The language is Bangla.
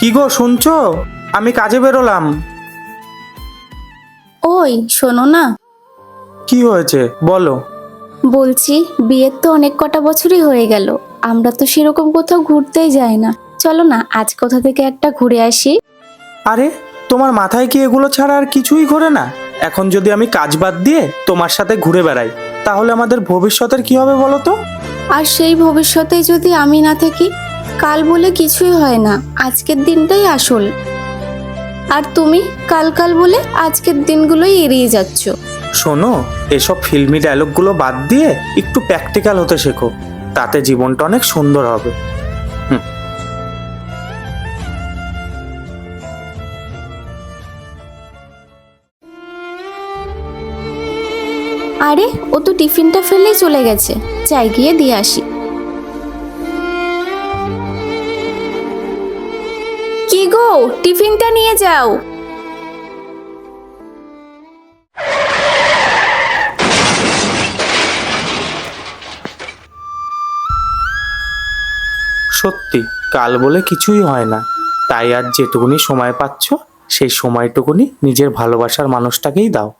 কি গো শুনছো? আমি কাজে বেরোলাম। ওই শোনো না। কি হয়েছে? বলো। বলছি বিয়ের তো অনেক কটা বছরই হয়ে গেল। আমরা তো সেরকম কোথাও ঘুরতেই যাই না। চলো না আজ কোথা থেকে একটা ঘুরে আসি। আরে তোমার মাথায় কি এগুলো ছাড়া আর কিছুই ঘোরে না? এখন যদি আমি কাজ বাদ দিয়ে তোমার সাথে ঘুরে বেড়াই তাহলে আমাদের ভবিষ্যতের কি হবে বলো তো? আর সেই ভবিষ্যতে যদি আমি না থাকি কাল বলে কিছুই হয় না আজকের দিনটাই আসল। আর তুমি কাল কাল বলে আজকের দিনগুলোই এড়িয়ে যাচ্ছ। শোনো এসব ফিল্মি ডায়লগগুলো বাদ দিয়ে একটু প্র্যাকটিক্যাল হতে শেখো তাতে জীবনটা অনেক সুন্দর হবে। আরে ও তো টিফিনটা ফেলেই চলে গেছে যাই গিয়ে দিয়ে আসি। কি গো? টিফিনটা নিয়ে যাও। সত্যি, কাল বলে কিছুই হয় না। তাই আর যেটুকুনি সময় পাচ্ছ, সেই সময়টুকুনি নিজের ভালোবাসার মানুষটাকেই দাও।